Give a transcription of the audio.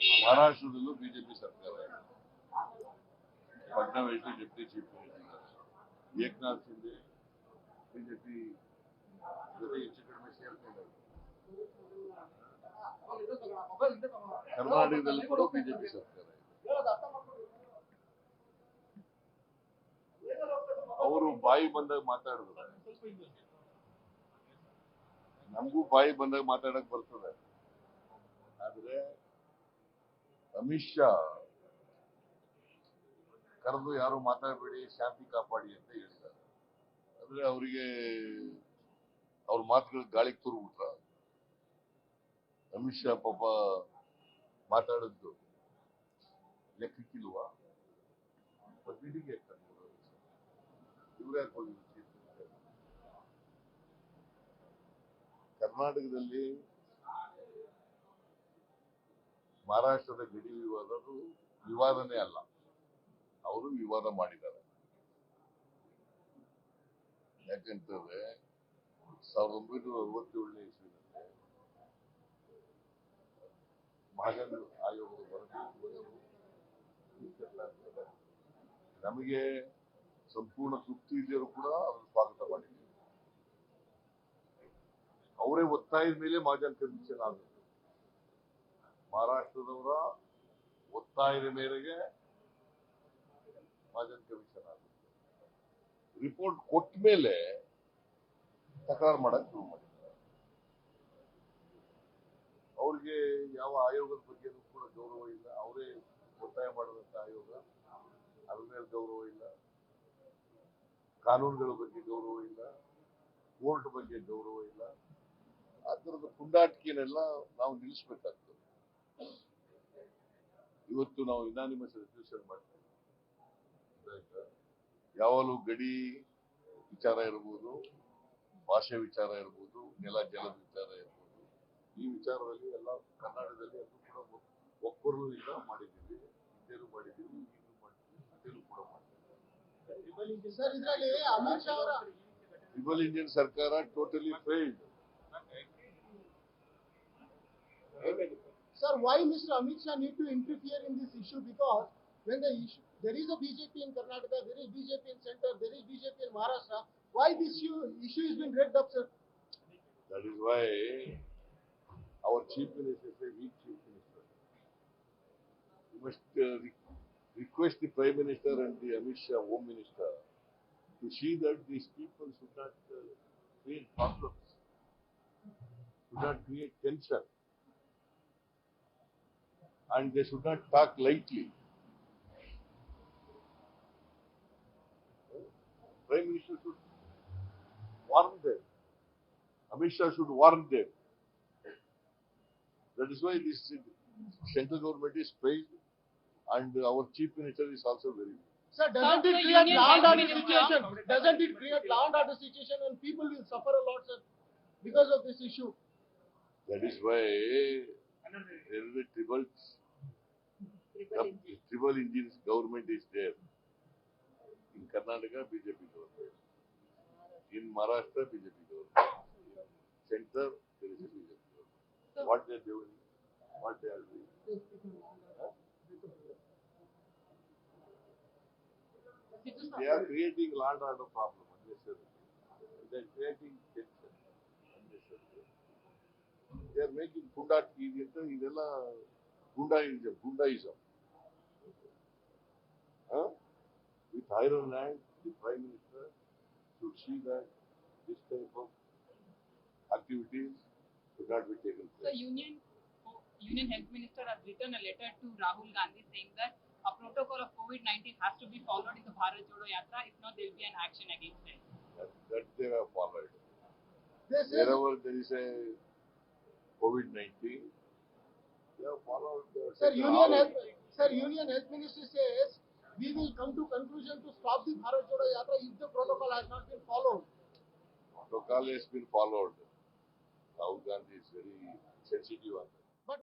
ಮಹಾರಾಷ್ಟ್ರದಲ್ಲೂ BJP ಸರ್ಕಾರ ಇದೆ. Fadnavis deputy chief minister Eknath Shinde BJP ಜೊತೆ ಹೆಚ್ಚು ಕಡಿಮೆ ಸೇರ್ಕೊಂಡಿದ್ದಾರೆ ಕರ್ನಾಟಕದಲ್ಲಿ ಕೂಡ ಬಿಜೆಪಿ ಸರ್ಕಾರ ಅವರು ಬಾಯಿ ಬಂದಾಗ ಮಾತಾಡಿದ್ರು ನಮಗೂ ಬಾಯಿ ಬಂದಾಗ ಮಾತಾಡಕ್ ಬರ್ತದೆ. ಆದ್ರೆ ಅಮಿತ್ ಶಾ ಕರೆದು ಯಾರು ಮಾತಾಡಬೇಡಿ, ಶಾಂತಿ ಕಾಪಾಡಿ ಅಂತ ಹೇಳಿದ್ದಾರೆ ಅಂದ್ರೆ ಅವರಿಗೆ ಅವ್ರ ಮಾತುಗಳು ಗಾಳಿಗೆ ತುರುಬಿಟ್ರ. ಅಮಿತ್ ಶಾ ಪಾಪ ಮಾತಾಡಿದ್ದು ಲೆಕ್ಕಕ್ಕಿಲ್ವಾ? ಮೀಟಿಂಗ್ ಇವ್ರು ಕರ್ನಾಟಕದಲ್ಲಿ ಮಹಾರಾಷ್ಟ್ರದ ಗಡಿ ವಿವಾದದ್ದು ವಿವಾದನೇ ಅಲ್ಲ. ಅವರು ವಿವಾದ ಮಾಡಿದ್ದಾರೆ. ಯಾಕಂತಂದ್ರೆ ಸಾವಿರದ ಒಂಬೈನೂರ ಅರವತ್ತೇಳನೇ ಇಸ್ವಿನಲ್ಲಿ ಮಹಾಜನ್ ಆಯೋಗದ ವರದಿ ನಮಗೆ ಸಂಪೂರ್ಣ ತೃಪ್ತಿ ಇದ್ದರೂ ಕೂಡ ಅದನ್ನು ಸ್ವಾಗತ ಮಾಡಿದ್ದೀವಿ. ಅವರೇ ಒತ್ತಾಯದ ಮೇಲೆ ಮಹಾಜನ್ ಕಮಿಷನ್ ಆಗುತ್ತೆ. ಮಹಾರಾಷ್ಟ್ರದವರ ಒತ್ತಾಯದ ಮೇರೆಗೆ ಮಹಾಜನ್ ಕಮಿಷನ್ ಆಗುತ್ತೆ. ರಿಪೋರ್ಟ್ ಕೊಟ್ಟ ಮೇಲೆ ತಕರಾರು ಮಾಡಕ್ ಶುರು ಮಾಡಿದ್ದಾರೆ. ಅವ್ರಿಗೆ ಯಾವ ಆಯೋಗದ ಬಗ್ಗೆ ಕೂಡ ಗೌರವ ಇಲ್ಲ. ಅವರೇ ಒತ್ತಾಯ ಮಾಡಿದಂತ ಆಯೋಗ, ಅದ್ರ ಮೇಲೆ ಗೌರವ ಇಲ್ಲ. ಕಾನೂನುಗಳ ಬಗ್ಗೆ ಗೌರವ ಇಲ್ಲ. ಕೋರ್ಟ್ ಬಗ್ಗೆ ಗೌರವ ಇಲ್ಲ. ಆ ಥರದ ಪುಂಡಾಟಿಕೆನೆಲ್ಲ ನಾವು ನಿಲ್ಲಿಸ್ಬೇಕಾಗ್ತದೆ. ಇವತ್ತು ನಾವು ಇನಾನಿಮಸ್ ರೆಸಲ್ಯೂಷನ್ ಮಾಡ್ತೀವಿ? ಯಾವಾಗಲೂ ಗಡಿ ವಿಚಾರ ಇರ್ಬೋದು ಭಾಷೆ ವಿಚಾರ ಇರ್ಬೋದು ನೆಲ ಜಲದ ವಿಚಾರ ಇರ್ಬೋದು. ಈ ವಿಚಾರದಲ್ಲಿ ಎಲ್ಲ ಕರ್ನಾಟಕದಲ್ಲಿ ಅದು ಕೂಡ ಒಬ್ಬರು ಈಗ ಮಾಡಿದ್ದೀವಿ. ಹಿಂದೆಲೂ ಮಾಡಿದ್ದೀವಿ ಈಗಲೂ ಮಾಡಿದ್ದೀವಿ ಮುಂದೆಲೂ ಕೂಡ ಟ್ರಿಬಲ್ ಇಂಡಿಯನ್ ಸರ್ಕಾರ totally failed Sir, why Mr. Amit Shah need to interfere in this issue? Because when the issue, there is a BJP in Karnataka, there is BJP in center, there is BJP in Maharashtra. Why this issue, issue has been dragged up, sir? That is why our chief minister is a weak chief minister. You must uh, re- request the prime minister and the Amit Shah home minister to see that these people should not uh, create problems, should not create tension, and they should not talk lightly. Prime minister should warn them. Amit Shah should warn them. That is why this central government is failed and our chief minister is also very weak. Sir, doesn't Sir, it create union law and order situation? Doesn't it create law and order situation and people will suffer a lot, sir, because of this issue? That is why there is a tribal, triple engines government is there in Karnataka, BJP government. In Maharashtra, BJP government. Center, there is a BJP government. So what they are doing, what they are doing. Huh? They are creating land order problem unnecessarily. They are creating tension unnecessarily. They are making Buddha TV, Gunda Buddhaism, Buddhaism. entire land, the Prime Minister should see that this type of activities should not be taken place. So Union, Union Health Minister has written a letter to Rahul Gandhi saying that a protocol of COVID-19 has to be followed in the Bharat Jodo Yatra. If not, there will be an action against it. That, that they have followed. This Wherever is. there is a COVID-19, they have followed. Sir, Union Sir, Union Health Minister says we will come to conclusion to stop the Bharat Jodo Yatra if the protocol has not been followed. protocol has been followed. Rahul Gandhi is very sensitive on that.